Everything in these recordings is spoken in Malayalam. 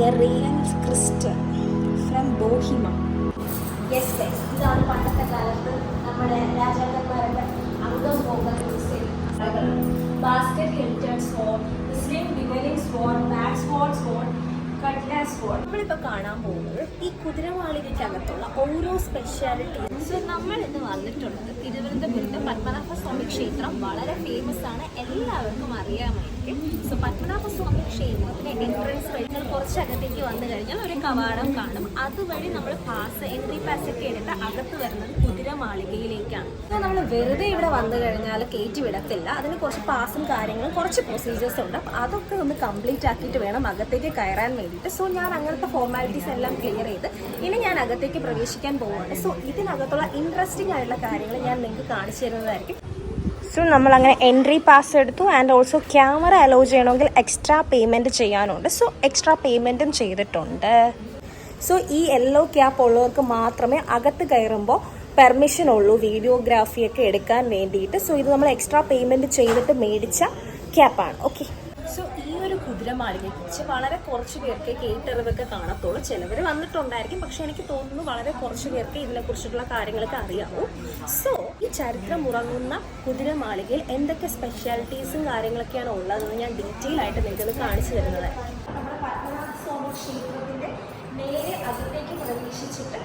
The real Christ from ബോഹിമ yes yes ഇതാണ് പണ്ടത്തെ കാലത്ത് നമ്മുടെ രാജാക്കന്മാരുടെ അംഗം പോകാൻ യൂസ് ബാസ്കറ്റ് ഹിൽറ്റഡ് സ്പോൺ മുസ്ലിം ഡിവലിംഗ് spawn bat spawn spawn കട്ട്ലാസ് spawn നമ്മളിപ്പോൾ കാണാൻ പോകുന്നത് ഈ കുതിരമാളികയ്ക്കകത്തുള്ള ഓരോ സ്പെഷ്യാലിറ്റി സോ നമ്മൾ ഇന്ന് വന്നിട്ടുള്ളത് തിരുവനന്തപുരത്ത് പത്മനാഭ ക്ഷേത്രം വളരെ ഫേമസ് ആണ്. എല്ലാവർക്കും അറിയാമായിരിക്കും. സോ പത്മനാഭ സ്വാമി ക്ഷേത്രത്തിന്റെ എൻട്രൻസ് വഴി നിങ്ങൾ കുറച്ചകത്തേക്ക് വന്നു കഴിഞ്ഞാൽ ഒരു കവാടം കാണും. അതുവഴി നമ്മൾ പാസ് എൻട്രി പാസ് ഒക്കെ എടുത്ത് അകത്ത് വരുന്നത് കുതിരമാളികയിലേക്കാണ്. സോ നമ്മൾ വെറുതെ ഇവിടെ വന്നു കഴിഞ്ഞാൽ കയറ്റി വിടത്തില്ല. അതിന് കുറച്ച് പാസും കാര്യങ്ങളും കുറച്ച് പ്രൊസീജിയേഴ്സ് ഉണ്ട്. അതൊക്കെ ഒന്ന് കംപ്ലീറ്റ് ആക്കിയിട്ട് വേണം അകത്തേക്ക് കയറാൻ വേണ്ടിയിട്ട്. സോ ഞാൻ അങ്ങനത്തെ ഫോർമാലിറ്റീസ് എല്ലാം ക്ലിയർ ചെയ്ത് ഇനി ഞാൻ അകത്തേക്ക് പ്രവേശിക്കാൻ പോവുകയാണ് സോ ഇതിനകത്തുള്ള ഇൻട്രസ്റ്റിംഗ് ആയിട്ടുള്ള കാര്യങ്ങൾ ഞാൻ നിങ്ങൾക്ക് കാണിച്ചു തരുന്നതായിരിക്കും. സോ നമ്മൾ അങ്ങനെ എൻട്രി പാസ് എടുത്തു ആൻഡ് ഓൾസോ ക്യാമറ അലോ ചെയ്യണമെങ്കിൽ എക്സ്ട്രാ പേയ്മെന്റ് ചെയ്യാനുണ്ട്. സോ എക്സ്ട്രാ പേയ്മെന്റും ചെയ്തിട്ടുണ്ട്. സോ ഈ യെല്ലോ ക്യാപ്പ് ഉള്ളവർക്ക് മാത്രമേ അകത്ത് കയറുമ്പോൾ പെർമിഷൻ ഉള്ളൂ വീഡിയോഗ്രാഫിയൊക്കെ എടുക്കാൻ വേണ്ടിയിട്ട്. സോ ഇത് നമ്മൾ എക്സ്ട്രാ പേയ്മെന്റ് ചെയ്തിട്ട് മേടിച്ച ക്യാപ്പാണ് ഓക്കെ സോ ഒരു കുറിച്ച് വളരെ കുറച്ച് പേർക്ക് കേട്ടറിവൊക്കെ കാണത്തുള്ളൂ. ചിലവർ വന്നിട്ടുണ്ടായിരിക്കും. പക്ഷെ എനിക്ക് തോന്നുന്നു വളരെ കുറച്ച് പേർക്ക് ഇതിനെക്കുറിച്ചിട്ടുള്ള കാര്യങ്ങളൊക്കെ അറിയാമോ സോ ഈ ചരിത്രം ഉറങ്ങുന്ന കുതിരമാളികയിൽ എന്തൊക്കെ സ്പെഷ്യാലിറ്റീസും കാര്യങ്ങളൊക്കെയാണ് ഉള്ളതെന്ന് ഞാൻ ഡീറ്റെയിൽ ആയിട്ട് നിങ്ങൾക്ക് കാണിച്ചു തരുന്നത്. നമ്മുടെ നേരെ അകത്തേക്ക് പ്രവേശിച്ചിട്ട്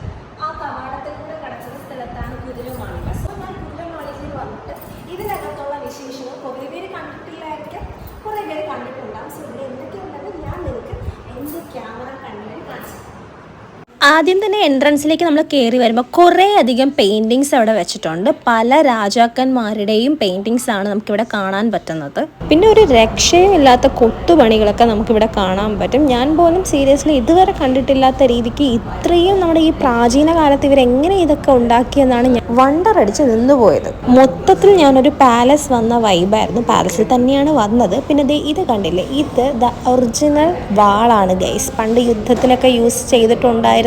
ആ കവാടത്തിൽ കൂടെ കടക്കുന്ന സ്ഥലത്താണ് കുതിരമാളിക. സോ ഞാൻ കുതിരമാളികയിൽ വന്നിട്ട് ഇതിനകത്തുള്ള വിശേഷങ്ങൾ കുറേ പേര് കണ്ടിട്ടില്ലായിരിക്കും കുറേ പേര് കണ്ടിട്ടുണ്ടാകും സോ ഇവിടെ എന്തൊക്കെയുണ്ടെന്ന് ഞാൻ നിങ്ങൾക്ക് എന്റെ ക്യാമറ കണ്ണുകളിൽ കാണിച്ചു തരാം. ആദ്യം തന്നെ എൻട്രൻസിലേക്ക് നമ്മൾ കയറി വരുമ്പോൾ കുറേ അധികം പെയിന്റിങ്സ് അവിടെ വെച്ചിട്ടുണ്ട്. പല രാജാക്കന്മാരുടെയും പെയിന്റിങ്സ് ആണ് നമുക്കിവിടെ കാണാൻ പറ്റുന്നത്. പിന്നെ ഒരു രക്ഷയും ഇല്ലാത്ത കൊത്തുപണികളൊക്കെ നമുക്കിവിടെ കാണാൻ പറ്റും. ഞാൻ പോലും സീരിയസ്ലി ഇതുവരെ കണ്ടിട്ടില്ലാത്ത രീതിക്ക് ഇത്രയും നമ്മുടെ ഈ പ്രാചീന കാലത്ത് ഇവരെങ്ങനെ ഇതൊക്കെ ഉണ്ടാക്കിയെന്നാണ് ഞാൻ വണ്ടർ അടിച്ച് നിന്നുപോയത് മൊത്തത്തിൽ ഞാനൊരു പാലസ് വന്ന വൈബായിരുന്നു പാലസിൽ തന്നെയാണ് വന്നത്. പിന്നെ ഇത് കണ്ടില്ലേ? ഇത് ദ ഒറിജിനൽ വാളാണ് ഗൈസ് പണ്ട് യുദ്ധത്തിലൊക്കെ യൂസ്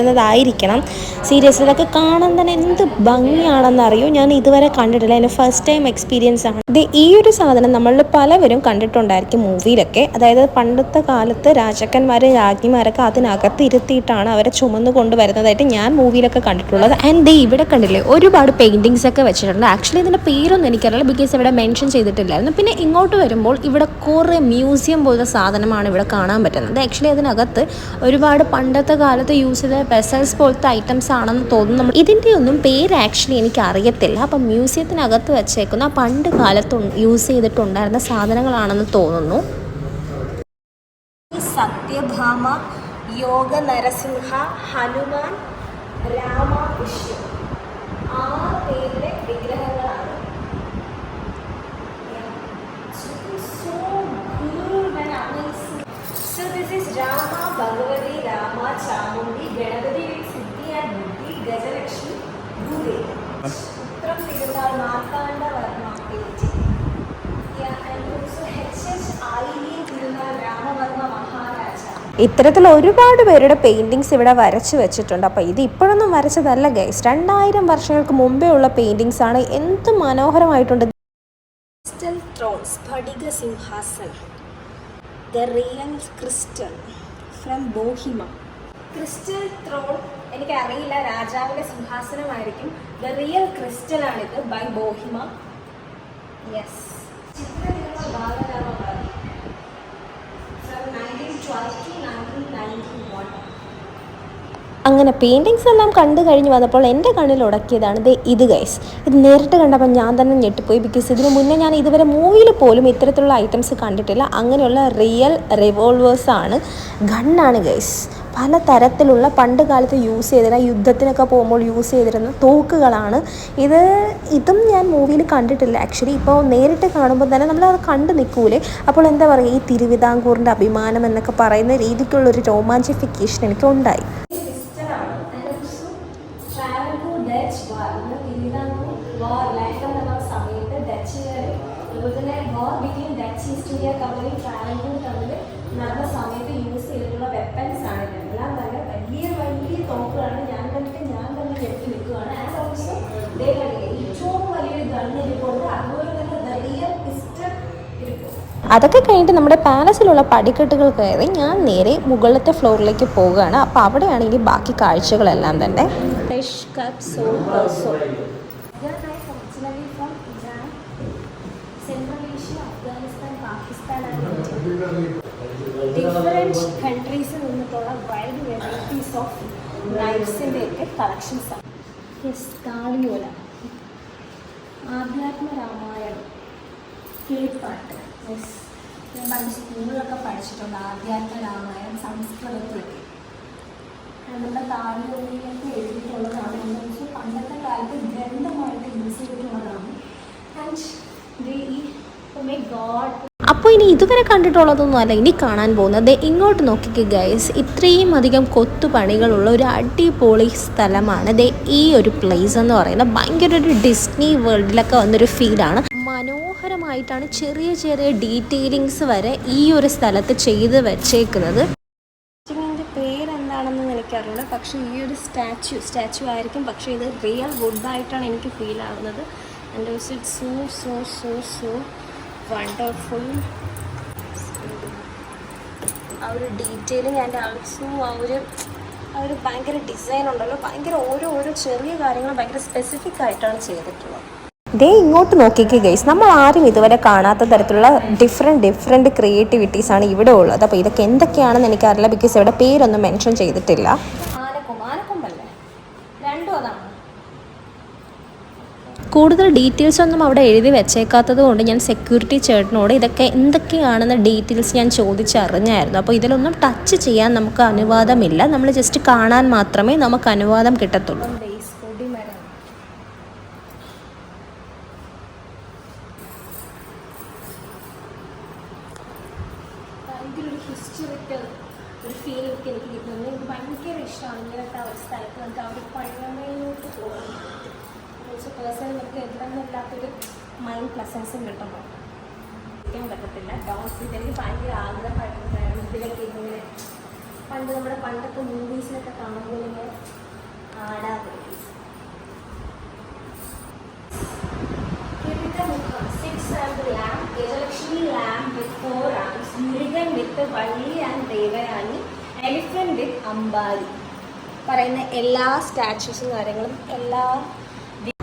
ചെയ്തിട്ടുണ്ടായിരുന്നതായിരിക്കണം സീരിയസ്ലി ഇതൊക്കെ കാണാൻ തന്നെ എന്ത് ഭംഗിയാണെന്ന് അറിയോ? ഞാൻ ഇതുവരെ കണ്ടിട്ടില്ല. എന്റെ ഫസ്റ്റ് ടൈം എക്സ്പീരിയൻസ് ആണ്. ഇത് ഈ ഒരു സാധനം നമ്മളിൽ പലവരും കണ്ടിട്ടുണ്ടായിരിക്കും മൂവിയിലൊക്കെ. അതായത് പണ്ടത്തെ കാലത്ത് രാജാക്കന്മാരും രാജ്ഞിമാരൊക്കെ അതിനകത്ത് ഇരുത്തിയിട്ടാണ് അവരെ ചുമന്നു കൊണ്ടുവരുന്നതായിട്ട് ഞാൻ മൂവിയിലൊക്കെ കണ്ടിട്ടുള്ളത്. ആൻഡ് ദേ ഇവിടെ കണ്ടില്ലേ? ഒരുപാട് പെയിന്റിങ്സ് ഒക്കെ വെച്ചിട്ടുണ്ട്. ആക്ച്വലി ഇതിന്റെ പേരൊന്നും എനിക്കറിയില്ല ബിക്കോസ് ഇവിടെ മെൻഷൻ ചെയ്തിട്ടില്ലായിരുന്നു. പിന്നെ ഇങ്ങോട്ട് വരുമ്പോൾ ഇവിടെ കുറേ മ്യൂസിയം പോലത്തെ സാധനമാണ് ഇവിടെ കാണാൻ പറ്റുന്നത്. ആക്ച്വലി അതിനകത്ത് ഒരുപാട് പണ്ടത്തെ കാലത്ത് യൂസ് ചെയ്ത വെസൽസ് പോലത്തെ ഐറ്റംസ് ആണെന്ന് തോന്നുന്നു. നമ്മൾ ഇതിന്റെ ഒന്നും പേര് ആക്ച്വലി എനിക്ക് അറിയത്തില്ല അപ്പം മ്യൂസിയത്തിനകത്ത് വെച്ചേക്കുന്ന പണ്ട് കാലത്ത് യൂസ് ചെയ്തിട്ടുണ്ടായിരുന്ന സാധനങ്ങളാണെന്ന് തോന്നുന്നു. സത്യഭാമ യോഗ നരസിംഹ ഹനുമാൻ രാമ വിഷ്ണു. പേരിലെ പേരുടെ ഇസ് രാമ ഭഗവതി രാമ ചാമുണ്ടി ഗണപതി സിദ്ധി ആൻഡ് ഗജലക്ഷ്മി ഭൂദേവി ഉത്തരം തിരുന്നാൾ മാർത്താണ്ഡ വർമ്മ ഇത്തരത്തിൽ ഒരുപാട് പേരുടെ പെയിന്റിങ്സ് ഇവിടെ വരച്ച് വെച്ചിട്ടുണ്ട്. അപ്പോൾ ഇത് ഇപ്പോഴൊന്നും വരച്ചതല്ല ഗൈസ് രണ്ടായിരം വർഷങ്ങൾക്ക് മുമ്പേ ഉള്ള പെയിന്റിങ്സ് ആണ്. എന്ത് മനോഹരമായിട്ടുണ്ട്. ക്രിസ്റ്റൽ ത്രോൺസ് സിംഹാസനം the real crystal from Bohemia. Crystal throne എനിക്ക് അറിയില്ല രാജാവിന്റെ സിംഹാസനമായിരിക്കും. ദ റിയൽ ക്രിസ്റ്റൽ ആണിത് by Bohemia. Yes ചിത്രനിർമ്മ Balarama from nineteen twelve to nineteen അങ്ങനെ പെയിന്റിങ്സ് എല്ലാം കണ്ടു കഴിഞ്ഞ് വന്നപ്പോൾ എന്റെ കണ്ണിൽ ഉടക്കിയതാണ് ദേ ഇത് ഗൈസ് ഇത് നേരിട്ട് കണ്ടപ്പോൾ ഞാൻ തന്നെ ഞെട്ടിപ്പോയി ബിക്കോസ് ഇതിനു മുന്നേ ഞാൻ ഇതുവരെ മൂവിയിൽ പോലും ഇത്തരത്തിലുള്ള ഐറ്റംസ് കണ്ടിട്ടില്ല. അങ്ങനെയുള്ള റിയൽ റിവോൾവേഴ്സാണ് ഗണ്ണാണ് ഗൈസ് പല തരത്തിലുള്ള പണ്ട് കാലത്ത് യൂസ് ചെയ്തിരുന്ന യുദ്ധത്തിനൊക്കെ പോകുമ്പോൾ യൂസ് ചെയ്തിരുന്ന തോക്കുകളാണ്. ഇത് ഇതും ഞാൻ മൂവിയിൽ കണ്ടിട്ടില്ല. ആക്ച്വലി ഇപ്പോൾ നേരിട്ട് കാണുമ്പോൾ തന്നെ നമ്മൾ അത് കണ്ടു നിൽക്കൂലേ. അപ്പോൾ എന്താ പറയുക ഈ തിരുവിതാംകൂറിന്റെ അഭിമാനം എന്നൊക്കെ പറയുന്ന രീതിക്കുള്ളൊരു രോമാഞ്ചിഫിക്കേഷൻ എനിക്ക് ഉണ്ടായി സിസ്റ്ററാണ് അതിന്റെ ട്രാവൻകൂർ ഡച്ച് വാർ ഇന്ന് തിരുവിതാംകൂർ വാർ ലണ്ടൻ എന്ന സമയത്ത് ഡച്ചുകാരും war between Dutch East India Company Travancore തമ്മിൽ നടന്ന സമയത്ത് യൂസ് ചെയ്തിട്ടുള്ള വെപ്പൻസ് ആണ് എല്ലാം തന്നെ വലിയ വലിയ തോക്കുകളാണ്. ഞാൻ കണ്ടിട്ട് ഞാൻ തന്നെ ഞെട്ടി നിൽക്കുകയാണ്. ആസ് ഓൾസോ ദേ ഏറ്റവും വലിയൊരു ഗൺ ഇരിപ്പുണ്ട് അതുപോലെ തന്നെ വലിയ പിസ്റ്റൾ അതൊക്കെ കഴിഞ്ഞിട്ട് നമ്മുടെ പാലസിലുള്ള പടിക്കെട്ടുകൾ കയറി ഞാൻ നേരെ മുകളിലത്തെ ഫ്ലോറിലേക്ക് പോവുകയാണ്. അപ്പോൾ അവിടെയാണ് ഇനി ബാക്കി കാഴ്ചകളെല്ലാം തന്നെ. Fresh cup soap soap They different കൺട്രീസിൽ നിന്നിട്ടുള്ള വൈഡ് വെറൈറ്റീസ് ഓഫ് നൈഫ്സിന്റെ ഒക്കെ കളക്ഷൻസ് ആണ്. യെസ് താളിയോല ആധ്യാത്മ രാമായണം. കിളിപ്പാട്ട് യെസ് ഞാൻ പണ്ട് സ്കൂളിലൊക്കെ പഠിച്ചിട്ടുണ്ട് ആധ്യാത്മ രാമായണം സംസ്കൃതത്തിലൊക്കെ. നമ്മുടെ താളിയോലയിലൊക്കെ എഴുതിയിട്ടുള്ളതാണ്. എന്താണെന്ന് വെച്ചാൽ പണ്ടത്തെ കാലത്ത് ഗ്രന്ഥമായിട്ട് യൂസ് ചെയ്തിട്ടുള്ളതാണ്. ആൻഡ് ഈ മേ ഗോഡ് അപ്പോൾ ഇനി ഇതുവരെ കണ്ടിട്ടുള്ളതൊന്നും അല്ല. ഇനി കാണാൻ പോകുന്നത്. ഇങ്ങോട്ട് നോക്കിക്ക് ഗൈസ് ഇത്രയും അധികം കൊത്തുപണികളുള്ള ഒരു അടിപൊളി സ്ഥലമാണ്. ദേ ഈ ഒരു പ്ലേസ് എന്ന് പറയുന്നത് ഭയങ്കര ഒരു ഡിസ്നി വേൾഡിലൊക്കെ വന്നൊരു ഫീലാണ് മനോഹരമായിട്ടാണ് ചെറിയ ചെറിയ ഡീറ്റെയിലിങ്സ് വരെ ഈ ഒരു സ്ഥലത്ത് ചെയ്ത് വെച്ചേക്കുന്നത്. പേരെന്താണെന്ന് എനിക്കറിയില്ല. പക്ഷേ ഈ ഒരു സ്റ്റാച്ചു സ്റ്റാച്ചു ആയിരിക്കും. പക്ഷേ ഇത് റിയൽ വുഡായിട്ടാണ് എനിക്ക് ഫീൽ ആവുന്നത്. And also it so so so so wonderful ആ ഒരു ഡീറ്റെയിൽ ഞാൻ ആൾസോ ആ ഒരു ആ ഒരു ഭയങ്കര ഡിസൈൻ ഉണ്ടല്ലോ. ഭയങ്കര ഓരോ ഓരോ ചെറിയ കാര്യങ്ങൾ ഭയങ്കര സ്പെസിഫിക് ആയിട്ടാണ് ചെയ്തിട്ടുള്ളത്. ദേ ഇങ്ങോട്ട് നോക്കിക്കേ ഗൈസ് നമ്മൾ ആരും ഇതുവരെ കാണാത്ത തരത്തിലുള്ള ഡിഫറെന്റ് ഡിഫറെന്റ് ക്രിയേറ്റിവിറ്റീസ് ആണ് ഇവിടെ ഉള്ളത്. അപ്പോൾ ഇതൊക്കെ എന്തൊക്കെയാണെന്ന് എനിക്കറിയില്ല ബിക്കോസ് ഇവിടെ പേരൊന്നും മെൻഷൻ ചെയ്തിട്ടില്ല. കൂടുതൽ ഡീറ്റെയിൽസ് ഒന്നും അവിടെ എഴുതി വെച്ചേക്കാത്തത് കൊണ്ട് ഞാൻ സെക്യൂരിറ്റി ചേട്ടനോട് ഇതൊക്കെ എന്തൊക്കെയാണെന്ന ഡീറ്റെയിൽസ് ഞാൻ ചോദിച്ചറിഞ്ഞായിരുന്നു. അപ്പോൾ ഇതിലൊന്നും ടച്ച് ചെയ്യാൻ നമുക്ക് അനുവാദമില്ല. നമ്മൾ ജസ്റ്റ് കാണാൻ മാത്രമേ നമുക്ക് അനുവാദം കിട്ടത്തുള്ളൂ ബേസ് കൊടിമരം ഭയങ്കര ഒരു ഹിസ്റ്ററിക്കൽ ഒരു ഫീൽ ഒക്കെ എനിക്ക് കിട്ടുന്നത് എനിക്ക് ഭയങ്കര ഇഷ്ടമാണ് ഇങ്ങനത്തെ ആ ഒരു സ്ഥലത്ത് നമുക്ക് ആ ഒരു പഴമയിലോട്ട് പോകാൻ പേഴ്സണൽ നമുക്ക് എന്തെന്നില്ലാത്തൊരു മൈൻഡ് പ്ലസൻസും കിട്ടുമ്പോൾ ഇരിക്കാൻ ഹൗസിലേക്ക് എനിക്ക് ഭയങ്കര ആഗ്രഹമായിട്ടുണ്ടായിരുന്നു ഇതിലൊക്കെ ഇങ്ങനെ പണ്ട് നമ്മുടെ പണ്ടത്തെ മൂവീസിലൊക്കെ കാണുമ്പോൾ ഇങ്ങനെ ആടാതെ എലിഫന്റ് വിത്ത് അമ്പാരി പറയുന്ന എല്ലാ സ്റ്റാച്ചുസും കാര്യങ്ങളും എല്ലാ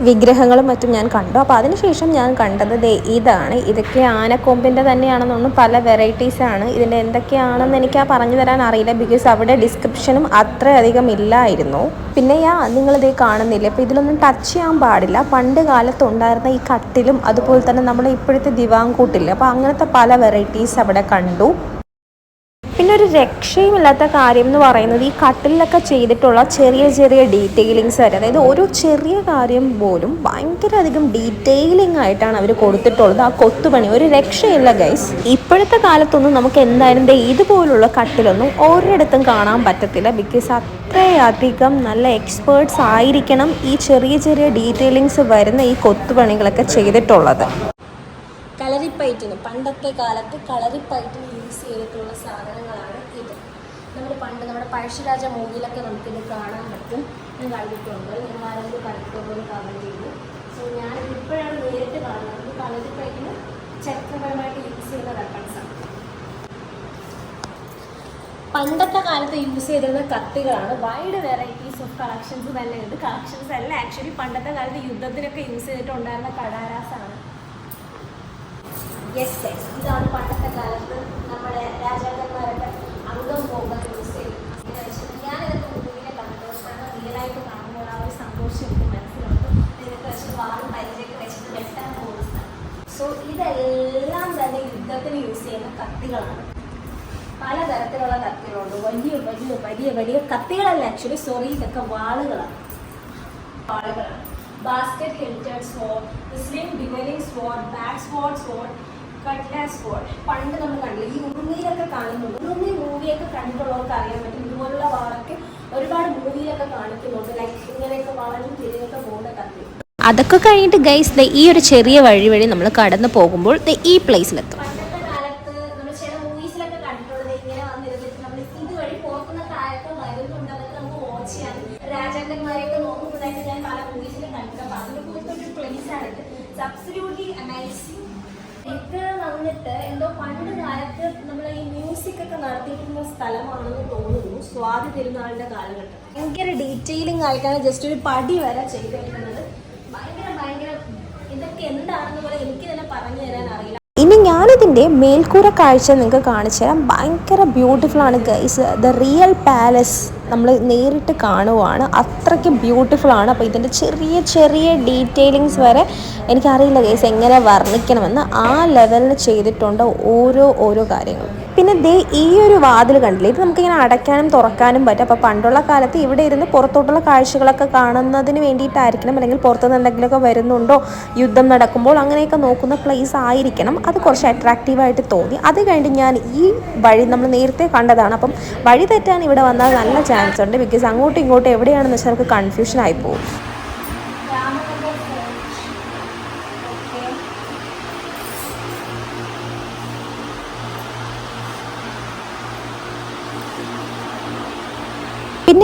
വിഗ്രഹങ്ങളും മറ്റും ഞാൻ കണ്ടു. അപ്പോൾ അതിനുശേഷം ഞാൻ കണ്ടത് ദേ ഇതാണ്. ഇതൊക്കെ ആനക്കൊമ്പിന്റെ തന്നെയാണെന്നൊന്നും പല വെറൈറ്റീസ് ആണ്. ഇതിന്റെ എന്തൊക്കെയാണെന്ന് എനിക്ക് ആ പറഞ്ഞു തരാൻ അറിയില്ല ബിക്കോസ് അവിടെ ഡിസ്ക്രിപ്ഷനും അത്രയധികം ഇല്ലായിരുന്നു. പിന്നെ യാ നിങ്ങളിതേ കാണുന്നില്ല? അപ്പോൾ ഇതിലൊന്നും ടച്ച് ചെയ്യാൻ പാടില്ല. പണ്ട് കാലത്തുണ്ടായിരുന്ന ഈ കട്ടിലും അതുപോലെ തന്നെ നമ്മൾ ഇപ്പോഴത്തെ ദിവാങ്കൂട്ടില്ല അപ്പോൾ അങ്ങനത്തെ പല വെറൈറ്റീസ് അവിടെ കണ്ടു. ഒരു രക്ഷയുമില്ലാത്ത കാര്യം എന്ന് പറയുന്നത് ഈ കട്ടിലൊക്കെ ചെയ്തിട്ടുള്ള ചെറിയ ചെറിയ ഡീറ്റെയിലിങ്സ് വരെ അതായത് ഓരോ ചെറിയ കാര്യം പോലും ഭയങ്കര അധികം ഡീറ്റെയിലിംഗ് ആയിട്ടാണ് അവർ കൊടുത്തിട്ടുള്ളത്. ആ കൊത്തുപണി ഒരു രക്ഷയില്ല ഗൈസ് ഇപ്പോഴത്തെ കാലത്തൊന്നും നമുക്ക് എന്തായാലും ഇതുപോലുള്ള കട്ടിലൊന്നും ഒരിടത്തും കാണാൻ പറ്റത്തില്ല. ബിക്കോസ് അത്രയധികം നല്ല എക്സ്പേർട്സ് ആയിരിക്കണം ഈ ചെറിയ ചെറിയ ഡീറ്റെയിലിങ്സ് വരുന്ന ഈ കൊത്തുപണികളൊക്കെ ചെയ്തിട്ടുള്ളത്. കളരിപ്പയറ്റിന് പണ്ടത്തെ കാലത്ത് കളരിപ്പയറ്റിന് യൂസ് ചെയ്തിട്ടുള്ള സാധനങ്ങളാണ് ഇത്. നമ്മൾ പണ്ട് നമ്മുടെ പഴശ്ശിരാജ മൂവിയിലൊക്കെ നമുക്കിത് കാണാൻ പറ്റും. ഞാൻ കണ്ടിട്ടുണ്ട്. ഞാൻ ആരെങ്കിലും കണ്ടിട്ടുണ്ടോ കമന്റ് ചെയ്തു സോ ഞാൻ ഇപ്പോഴാണ് നേരിട്ട് കാണുന്നത്. ഇത് കളരിപ്പയറ്റിന് ചരിത്രപരമായിട്ട് യൂസ് ചെയ്യുന്ന വെപ്പൺസാണ് പണ്ടത്തെ കാലത്ത് യൂസ് ചെയ്തിരുന്ന കത്തികളാണ് വൈഡ് വെറൈറ്റീസ് ഓഫ് കളക്ഷൻസ് തന്നെ ഉണ്ട് കളക്ഷൻസ് അല്ല ആക്ച്വലി പണ്ടത്തെ കാലത്ത് യുദ്ധത്തിനൊക്കെ യൂസ് ചെയ്തിട്ടുണ്ടായിരുന്ന കടാരാസാണ്. യെസ് യെസ് ഇതാണ് പണ്ടത്തെ കാലത്ത് നമ്മുടെ രാജാക്കന്മാരൊക്കെ അംഗം പോകാൻ യൂസ് ചെയ്തു അങ്ങനെ വെച്ചിട്ട് ഞാനിതൊക്കെ മൂവിയിലെ കണ്ടോഷമാണ് റിയലായിട്ട് കാണുമ്പോൾ ആ ഒരു സന്തോഷം എനിക്ക് മനസ്സിലുണ്ട്. ഇതൊക്കെ വെച്ചിട്ട് വെട്ടാൻ പോകുന്ന സോ ഇതെല്ലാം തന്നെ യുദ്ധത്തിന് യൂസ് ചെയ്യുന്ന കത്തികളാണ്. പലതരത്തിലുള്ള കത്തികളുണ്ട്. വലിയ വലിയ വലിയ വലിയ കത്തികളല്ല ആക്ച്വലി സോറി ഇതൊക്കെ വാളുകളാണ്. വാളുകളാണ്. Basket hilted sword slim duelling sword back sport sword പണ്ട് നമ്മൾ കണ്ടില്ല ഈ ഉറുമിയിലൊക്കെ കാണുന്നുണ്ട് ഉറുമി മൂവിയൊക്കെ കണ്ടിട്ടുള്ളവർക്ക് അറിയാൻ പറ്റും. ഇതുപോലുള്ള വാളൊക്കെ ഒരുപാട് മൂവിയിലൊക്കെ കാണിക്കുന്നുണ്ട്. ലൈക്ക് ഇങ്ങനെയൊക്കെ വളരും തിരിഞ്ഞൊക്കെ പോകുന്ന കത്തി അതൊക്കെ കഴിഞ്ഞിട്ട് ഗൈസ് ഈ ഒരു ചെറിയ വഴി വഴി നമ്മൾ കടന്നു പോകുമ്പോൾ ദ ഈ പ്ലേസിലെത്തും രാജാക്കന്മാരെയൊക്കെ നോക്കുന്നതായിട്ട് ഞാൻ പല മൂവീസിലും കണ്ടിട്ടുണ്ട്. അപ്പൊ കുറിച്ച് ഒരു പ്ലേസ് ആണ് ഇത്. അബ്സല്യൂട്ട്ലി അമേസിംഗ് ഇത് വന്നിട്ട് എന്തോ പണ്ട് കാലത്ത് നമ്മൾ ഈ മ്യൂസിക് ഒക്കെ നടത്തിയിട്ടുള്ള സ്ഥലമാണെന്ന് തോന്നുന്നു. സ്വാതി തിരുനാളിന്റെ കാലഘട്ടം. ഭയങ്കര ഡീറ്റെയിലിംഗ് ആയിട്ടാണ് ജസ്റ്റ് ഒരു പടി വരെ ചെയ്തിരിക്കുന്നത്. ഭയങ്കര ഭയങ്കര ഇതൊക്കെ എന്താണെന്ന് പോലെ എനിക്ക് തന്നെ പറഞ്ഞു തരാൻ അറിയില്ല. ഇനി ഞാനിതിന്റെ മേൽക്കൂര കാഴ്ച നിങ്ങൾക്ക് കാണിച്ചു തരാം. ഭയങ്കര ബ്യൂട്ടിഫുൾ ആണ് ഗൈസ് ദ റിയൽ പാലസ് നമ്മൾ നേരിട്ട് കാണുവാണ്. അത്രയ്ക്ക് ബ്യൂട്ടിഫുൾ ആണ്. അപ്പോൾ ഇതിന്റെ ചെറിയ ചെറിയ ഡീറ്റെയിലിങ്സ് വരെ എനിക്കറിയില്ല കേസ് എങ്ങനെ വർണിക്കണമെന്ന്. ആ ലെവലിൽ ചെയ്തിട്ടുണ്ട് ഓരോ ഓരോ കാര്യങ്ങളും. പിന്നെ ദേ ഈ ഒരു വാതിൽ കണ്ടില്ലേ? ഇത് നമുക്കിങ്ങനെ അടയ്ക്കാനും തുറക്കാനും പറ്റും. അപ്പോൾ പണ്ടുള്ള കാലത്ത് ഇവിടെ ഇരുന്ന് പുറത്തോട്ടുള്ള കാഴ്ചകളൊക്കെ കാണുന്നതിന് വേണ്ടിയിട്ടായിരിക്കണം. അല്ലെങ്കിൽ പുറത്തുനിന്ന് എന്തെങ്കിലുമൊക്കെ വരുന്നുണ്ടോ? യുദ്ധം നടക്കുമ്പോൾ അങ്ങനെയൊക്കെ നോക്കുന്ന പ്ലേസ് ആയിരിക്കണം. അത് കുറച്ച് അട്രാക്റ്റീവായിട്ട് തോന്നി. അത് കഴിഞ്ഞ് ഞാൻ ഈ വഴി നമ്മൾ നേരത്തെ കണ്ടതാണ്. അപ്പം വഴി തെറ്റാൻ ഇവിടെ വന്നാൽ നല്ല ചാൻസ് ഉണ്ട്. ബിക്കോസ് അങ്ങോട്ടും ഇങ്ങോട്ടും എവിടെയാണെന്ന് വെച്ചാൽ നമുക്ക് കൺഫ്യൂഷൻ ആയി പോകും.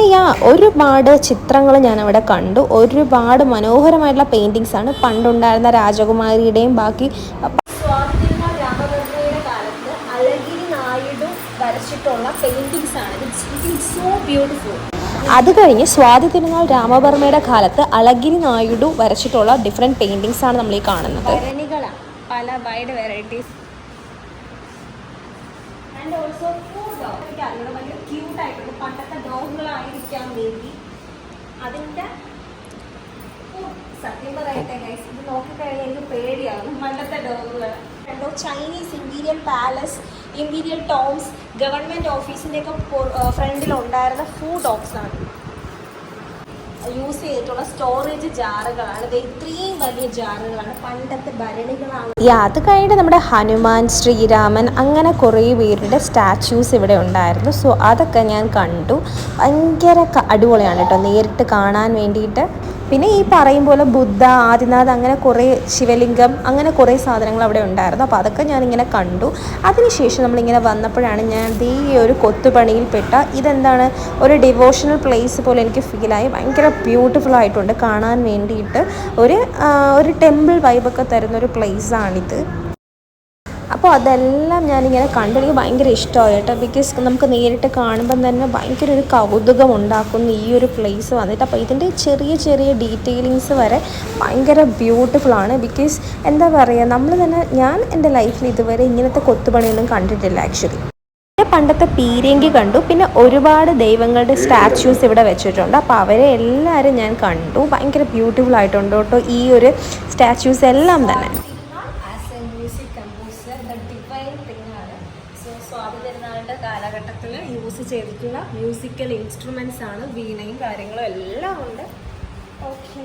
പിന്നെ യാ ഒരുപാട് ചിത്രങ്ങൾ ഞാൻ അവിടെ കണ്ടു. ഒരുപാട് മനോഹരമായിട്ടുള്ള പെയിന്റിങ്സ് ആണ്. പണ്ടുണ്ടായിരുന്ന രാജകുമാരിയുടെയും ബാക്കി വരച്ചിട്ടുള്ള ആണ്. ഇറ്റ്സ് സോ ബ്യൂട്ടിഫുൾ അത് കഴിഞ്ഞ് സ്വാതി തിരുനാൾ രാമവർമ്മയുടെ കാലത്ത് അളഗിരി നായിഡു വരച്ചിട്ടുള്ള ഡിഫറെന്റ് പെയിന്റിങ്സ് ആണ് നമ്മൾ ഈ കാണുന്നത്. പല wide varieties and also for dog എനിക്ക് അറിയണം ഭയങ്കര ക്യൂട്ടായിട്ടുണ്ട് പണ്ടത്തെ ഡോഗുകളായിരിക്കാൻ വേണ്ടി അതിന്റെ സത്യം പറയട്ടെ ഗൈസ് ഇത് നോക്കിക്കഴിഞ്ഞാൽ എനിക്ക് പേടിയാവും പണ്ടത്തെ ഡോഗുകൾ രണ്ടോ Chinese imperial palace imperial tombs government ഓഫീസിന്റെയൊക്കെ ഫ്രണ്ടിലുണ്ടായിരുന്ന ഫൂ ഡോഗ്സാണ് യൂസ് ചെയ്തിട്ടുള്ള സ്റ്റോറേജ് ജാറുകളാണ്. ഇത് ഇത്രയും വലിയ ജാറുകളാണ് പണ്ടത്തെ ഭരണികളാണ്. അത് കഴിഞ്ഞിട്ട് നമ്മുടെ ഹനുമാൻ ശ്രീരാമൻ അങ്ങനെ കുറേ പേരുടെ സ്റ്റാച്യൂസ് ഇവിടെ ഉണ്ടായിരുന്നു. സോ അതൊക്കെ ഞാൻ കണ്ടു. ഭയങ്കര അടിപൊളിയാണ് കേട്ടോ. നേരിട്ട് കാണാൻ വേണ്ടിയിട്ട്. പിന്നെ ഈ പറയും പോലെ ബുദ്ധ ആദിനാഥ് അങ്ങനെ കുറേ ശിവലിംഗം അങ്ങനെ കുറേ സാധനങ്ങൾ അവിടെ ഉണ്ടായിരുന്നു. അപ്പോൾ അതൊക്കെ ഞാനിങ്ങനെ കണ്ടു. അതിനുശേഷം നമ്മളിങ്ങനെ വന്നപ്പോഴാണ് ഞാൻ ഈ ഒരു കൊത്തുപണിയിൽപ്പെട്ട ഇതെന്താണ്? ഒരു ഡിവോഷണൽ പ്ലേസ് പോലെ എനിക്ക് ഫീലായി ഭയങ്കര ബ്യൂട്ടിഫുൾ ആയിട്ടുണ്ട്. കാണാൻ വേണ്ടിയിട്ട് ഒരു ഒരു ടെമ്പിൾ വൈബൊക്കെ തരുന്ന ഒരു പ്ലേസാണിത് അപ്പോൾ അതെല്ലാം ഞാനിങ്ങനെ കണ്ടെനിക്ക് ഭയങ്കര ഇഷ്ടമായി കേട്ടോ. ബിക്കോസ് നമുക്ക് നേരിട്ട് കാണുമ്പം തന്നെ ഭയങ്കര ഒരു കൗതുകം ഉണ്ടാക്കുന്ന ഈ ഒരു പ്ലേസ് വന്നിട്ട് അപ്പോൾ ഇതിന്റെ ചെറിയ ചെറിയ ഡീറ്റെയിലിങ്സ് വരെ ഭയങ്കര ബ്യൂട്ടിഫുൾ ആണ്. ബിക്കോസ് എന്താ പറയുക നമ്മൾ തന്നെ ഞാൻ എന്റെ ലൈഫിൽ ഇതുവരെ ഇങ്ങനത്തെ കൊത്തുപണിയൊന്നും കണ്ടിട്ടില്ല ആക്ച്വലി പണ്ടത്തെ പീരങ്കി കണ്ടു. പിന്നെ ഒരുപാട് ദൈവങ്ങളുടെ സ്റ്റാച്യൂസ് ഇവിടെ വെച്ചിട്ടുണ്ട്. അപ്പോൾ അവരെ എല്ലാവരും ഞാൻ കണ്ടു. ഭയങ്കര ബ്യൂട്ടിഫുൾ ആയിട്ടുണ്ട് കേട്ടോ ഈ ഒരു സ്റ്റാച്യൂസ് എല്ലാം തന്നെ as a music composer the divine thing ആണ് സോ സ്വാതി തിരുനാളിന്റെ കാലഘട്ടത്തിൽ യൂസ് ചെയ്തിട്ടുള്ള മ്യൂസിക്കൽ ഇൻസ്ട്രുമെൻസ് ആണ് വീണയും കാര്യങ്ങളും എല്ലാം ഉണ്ട്. ഓക്കെ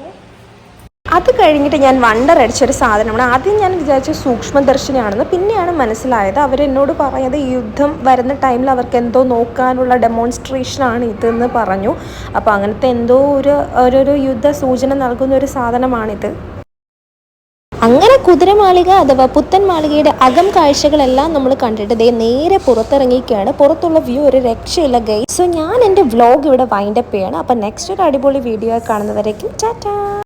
അത് കഴിഞ്ഞിട്ട് ഞാൻ വണ്ടർ അടിച്ചൊരു സാധനമാണ്. ആദ്യം ഞാൻ വിചാരിച്ച സൂക്ഷ്മദർശിനിയാണെന്ന്. പിന്നെയാണ് മനസ്സിലായത് അവരെന്നോട് പറഞ്ഞത് യുദ്ധം വരുന്ന ടൈമിൽ അവർക്ക് എന്തോ നോക്കാനുള്ള ഡെമോൺസ്ട്രേഷനാണ് ഇതെന്ന് പറഞ്ഞു. അപ്പോൾ അങ്ങനത്തെ എന്തോ ഒരു ഓരോരോ യുദ്ധ സൂചന നൽകുന്ന ഒരു സാധനമാണിത്. അങ്ങനെ കുതിരമാളിക അഥവാ പുത്തൻ മാളികയുടെ അകം കാഴ്ചകളെല്ലാം നമ്മൾ കണ്ടിട്ട് ദേ നേരെ പുറത്തിറങ്ങിയിരിക്കുകയാണ്. പുറത്തുള്ള വ്യൂ ഒരു രക്ഷയില്ല ഗൈ സോ ഞാൻ എന്റെ വ്ലോഗ് ഇവിടെ വൈൻഡപ്പ് ചെയ്യണം. അപ്പം നെക്സ്റ്റ് ഒരു അടിപൊളി വീഡിയോ കാണുന്നവരേക്കും ടാറ്റാ!